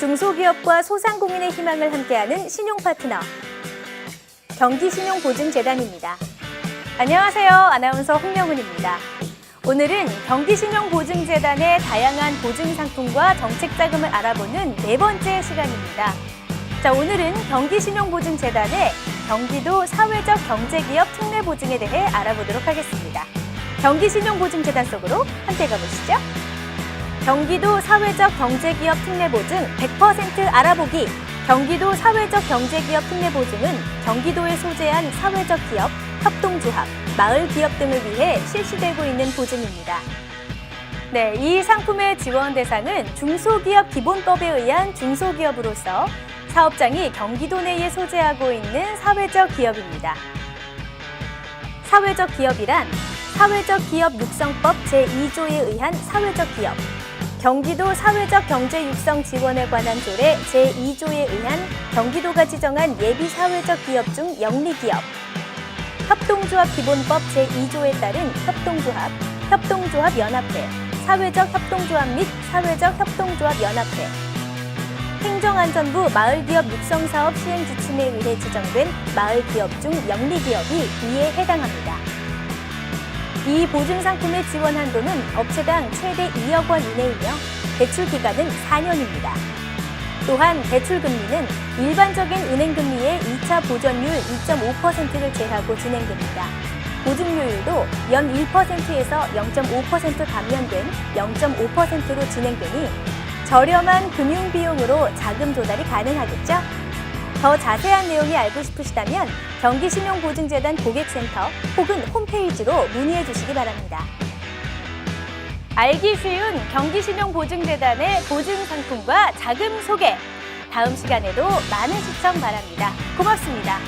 중소기업과 소상공인의 희망을 함께하는 신용 파트너 경기신용보증재단입니다. 안녕하세요. 아나운서 홍명훈입니다. 오늘은 경기신용보증재단의 다양한 보증 상품과 정책 자금을 알아보는 네 번째 시간입니다. 자, 오늘은 경기신용보증재단의 경기도 사회적 경제기업 특례보증에 대해 알아보도록 하겠습니다. 경기신용보증재단 속으로 함께 가보시죠. 경기도 사회적 경제기업 특례보증 100% 알아보기. 경기도 사회적 경제기업 특례보증은 경기도에 소재한 사회적 기업, 협동조합, 마을 기업 등을 위해 실시되고 있는 보증입니다. 네, 이 상품의 지원 대상은 중소기업 기본법에 의한 중소기업으로서 사업장이 경기도 내에 소재하고 있는 사회적 기업입니다. 사회적 기업이란 사회적 기업 육성법 제2조에 의한 사회적 기업, 경기도 사회적 경제 육성 지원에 관한 조례 제2조에 의한 경기도가 지정한 예비 사회적 기업 중 영리 기업, 협동조합 기본법 제2조에 따른 협동조합, 협동조합 연합회, 사회적 협동조합 및 사회적 협동조합 연합회, 행정안전부 마을기업 육성사업 시행 지침에 의해 지정된 마을기업 중 영리기업이 이에 해당합니다. 이 보증 상품의 지원 한도는 업체당 최대 2억 원 이내이며 대출 기간은 4년입니다. 또한 대출 금리는 일반적인 은행 금리의 2차 보전율 2.5%를 제하고 진행됩니다. 보증료율도 연 1%에서 0.5% 감면된 0.5%로 진행되니 저렴한 금융 비용으로 자금 조달이 가능하겠죠? 더 자세한 내용이 알고 싶으시다면 경기신용보증재단 고객센터 혹은 홈페이지로 문의해 주시기 바랍니다. 알기 쉬운 경기신용보증재단의 보증 상품과 자금 소개. 다음 시간에도 많은 시청 바랍니다. 고맙습니다.